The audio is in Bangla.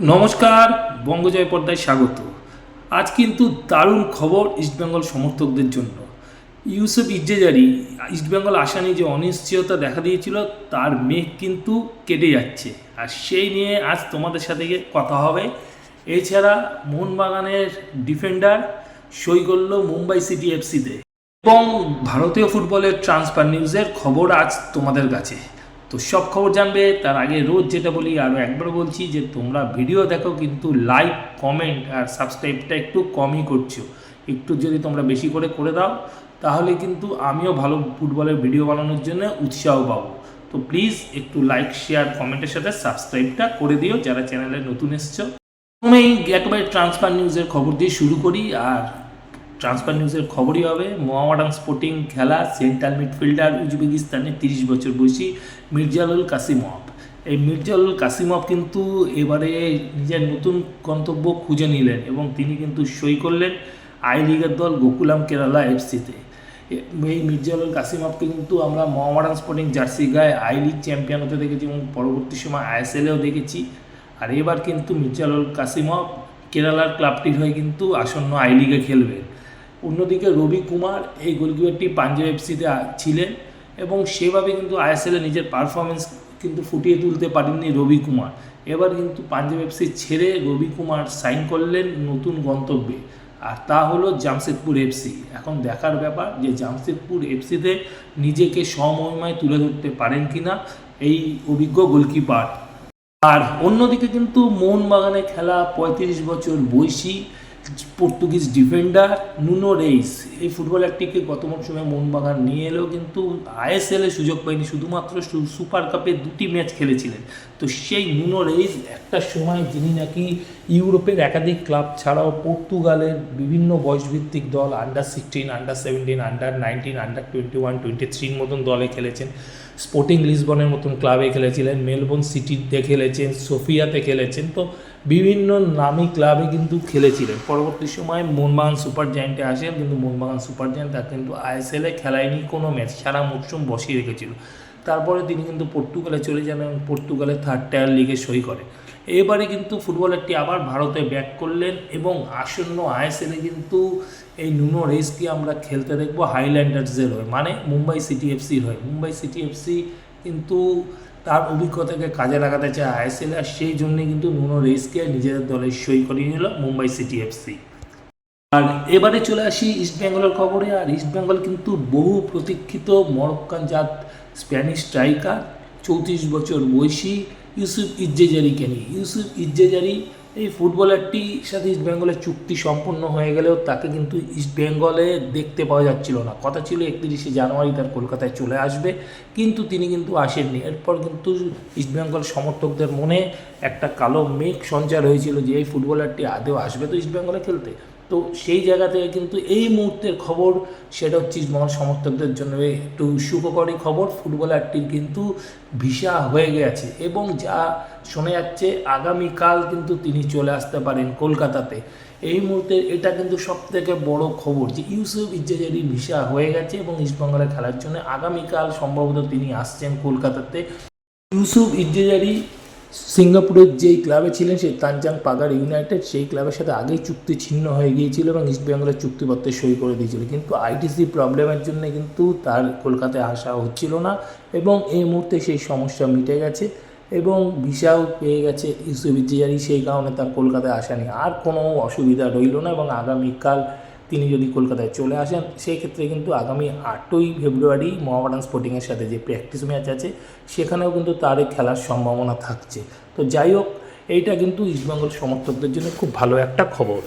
নমস্কার, বঙ্গজয় পর্দায় স্বাগত। আজ কিন্তু দারুণ খবর ইস্টবেঙ্গল সমর্থকদের জন্য। ইউসুফ ইজ্জেজারি ইস্টবেঙ্গল আসা নিয়ে যে অনিশ্চয়তা দেখা দিয়েছিল, তার মেঘ কিন্তু কেটে যাচ্ছে। আর সেই নিয়ে আজ তোমাদের সাথে কথা হবে। এছাড়া মোহনবাগানের ডিফেন্ডার সই করল মুম্বাই সিটি এফসিতে এবং ভারতীয় ফুটবলের ট্রান্সফার নিউজের খবর আজ তোমাদের কাছে। তো সব খবর জানবে, তার আগে রোজ যেটা বলি আরও একবার বলছি যে তোমরা ভিডিও দেখো, কিন্তু লাইক কমেন্ট আর সাবস্ক্রাইবটা একটু কমই করছ। একটু যদি তোমরা বেশি করে করে দাও, তাহলে কিন্তু আমিও ভালো ফুটবলের ভিডিও বানানোর জন্য উৎসাহ পাবো। তো প্লিজ একটু লাইক শেয়ার কমেন্টের সাথে সাবস্ক্রাইবটা করে দিও, যারা চ্যানেলে নতুন এসছো। প্রথমেই একেবারে ট্রান্সফার নিউজের খবর দিয়ে শুরু করি, আর ট্রান্সফার নিউজের খবরই হবে। মোহামেডান স্পোর্টিং খেলা সেন্ট্রাল মিডফিল্ডার উজবেকিস্তানের তিরিশ বছর বয়সী মির্জালুল কাসিমভ। এই মির্জালুল কাসিমভ কিন্তু এবারে নিজের নতুন গন্তব্য খুঁজে নিলেন এবং তিনি কিন্তু সই করলেন আই লিগের দল গোকুলাম কেরালা এফসিতে এই মির্জালুল কাসিমভকে কিন্তু আমরা মোহামেডান স্পোর্টিং জার্সি গায়ে আই লিগ চ্যাম্পিয়ন হতে দেখেছি এবং পরবর্তী সময় আইএসএলেও দেখেছি। আর এবার কিন্তু মির্জালুল কাসিমভ কেরালার ক্লাবটির হয়ে কিন্তু আসন্ন আই লিগে খেলবে অন্যদিকে রবি কুমার এই গোলকিপারটি পাঞ্জাব এফসিতে ছিলেন এবং সেভাবে কিন্তু আইএসএলে নিজের পারফরমেন্স কিন্তু ফুটিয়ে তুলতে পারেননি রবি কুমার। এবার কিন্তু পাঞ্জাব এফসি ছেড়ে রবি কুমার সাইন করলেন নতুন গন্তব্যে। আর তা হলো জামশেদপুর এফসি। এখন দেখার ব্যাপার যে জামশেদপুর এফসিতে নিজেকে সমহিমায় তুলে ধরতে পারেন কিনা এই অভিজ্ঞ গোলকিপার। আর অন্যদিকে কিন্তু মোহনবাগানে খেলা পঁয়ত্রিশ বছর বয়সী পর্তুগিজ ডিফেন্ডার নুনো রেইস এই ফুটবলারটিকে গত মৌসুমে মোহনবাগান নিয়ে এলেও কিন্তু আইএসএলে সুযোগ পায়নি। শুধুমাত্র সুপার কাপে দুটি ম্যাচ খেলেছিলেন। তো সেই নুনো রেইস একটা সময় যিনি নাকি ইউরোপের একাধিক ক্লাব ছাড়াও পর্তুগালের বিভিন্ন বয়সভিত্তিক দল under sixteen under seventeen under nineteen under twenty one twenty থ্রির মতন দলে খেলেছেন। স্পোর্টিং লিসবনের মতন ক্লাবে খেলেছিলেন মেলবোর্ন সিটিতে খেলেছেন সোফিয়াতে খেলেছেন, তো বিভিন্ন নামি ক্লাবে কিন্তু খেলেছিলেন। পরবর্তী সময় মোহনবাগান সুপার জায়েন্টে আসেন, কিন্তু মোহনবাগান সুপার জায়েন্ট তার কিন্তু আইএসএলে খেলায়নি কোনো ম্যাচ সারা মরশুম বসিয়ে রেখেছিল। তারপরে তিনি কিন্তু পর্তুগালে চলে যান এবং পর্তুগালে থার্ড টায়ার লিগে সই করে এবারে কিন্তু ফুটবলারটি আবার ভারতে ব্যাক করলেন এবং আসন্ন আইএসএলে কিন্তু এই নুনো রেসকে আমরা খেলতে দেখব হাইল্যান্ডার্সের হয়ে মানে মুম্বাই সিটি এফসির হয়ে। মুম্বাই সিটি এফসি কিন্তু তার অভিজ্ঞতাকে কাজে লাগাতে চায় আইএসএল আর সেই জন্যে কিন্তু নুনো রেসকে নিজেদের দলে সই করিয়ে নিল মুম্বাই সিটি এফসি আর এবারে চলে আসি ইস্টবেঙ্গলের খবরে, আর ইস্টবেঙ্গল কিন্তু বহু প্রতীক্ষিত মরক্কান জাত স্প্যানিশ স্ট্রাইকার, চৌত্রিশ বছর বয়সী ইউসুফ ইজ্জেজারিকে নিয়ে। ইউসুফ ইজ্জেজারি এই ফুটবলারটির সাথে ইস্টবেঙ্গলের চুক্তি সম্পন্ন হয়ে গেলেও তাকে কিন্তু ইস্টবেঙ্গলে দেখতে পাওয়া যাচ্ছিল না। কথা ছিল একত্রিশে জানুয়ারি তার কলকাতায় চলে আসবে, কিন্তু তিনি কিন্তু আসেননি। এরপর কিন্তু ইস্টবেঙ্গল সমর্থকদের মনে একটা কালো মেঘ সঞ্চার হয়েছিল যে এই ফুটবলারটি আদেও আসবে তো ইস্টবেঙ্গলে খেলতে। তো সেই জায়গা থেকে কিন্তু এই মুহূর্তের খবর, সেটা হচ্ছে ইস্টবেঙ্গল সমর্থকদের জন্য একটু সুখকরী খবর ফুটবলারটির কিন্তু ভিসা হয়ে গেছে এবং যা শোনা যাচ্ছে আগামীকাল কিন্তু তিনি চলে আসতে পারেন কলকাতাতে। এই মুহূর্তে এটা কিন্তু সব থেকে বড় খবর যে ইউসুফ ইজ্জেজারি ভিসা হয়ে গেছে এবং ইস্টবেঙ্গলে খেলার জন্য আগামীকাল সম্ভবত তিনি আসছেন কলকাতাতে। ইউসুফ ইজ্জেজারি সিঙ্গাপুরের যেই ক্লাবে ছিলেন সেই তানজাং পাগার ইউনাইটেড, সেই ক্লাবের সাথে আগেই চুক্তি ছিন্ন হয়ে গিয়েছিল এবং ইস্টবেঙ্গলের চুক্তিপত্রে সই করে দিয়েছিল। কিন্তু আইটিসি প্রবলেমের জন্য কিন্তু তার কলকাতায় আসা হচ্ছিল না এবং এই মুহূর্তে সেই সমস্যা মিটে গেছে এবং ভিসাও পেয়ে গেছে ইউসুফ সেই কারণে তার কলকাতায় আসা নেই। আর কোনো অসুবিধা রইল না এবং আগামীকাল তিনি যদি কলকাতায় চলে আসেন, সেই ক্ষেত্রে কিন্তু আগামী আটই ফেব্রুয়ারি মোহামেডান স্পোর্টিংয়ের সাথে যে প্র্যাকটিস ম্যাচ আছে, সেখানেও কিন্তু তার খেলার সম্ভাবনা থাকছে। তো যাই হোক, এইটা কিন্তু ইস্টবেঙ্গল সমর্থকদের জন্য খুব ভালো একটা খবর।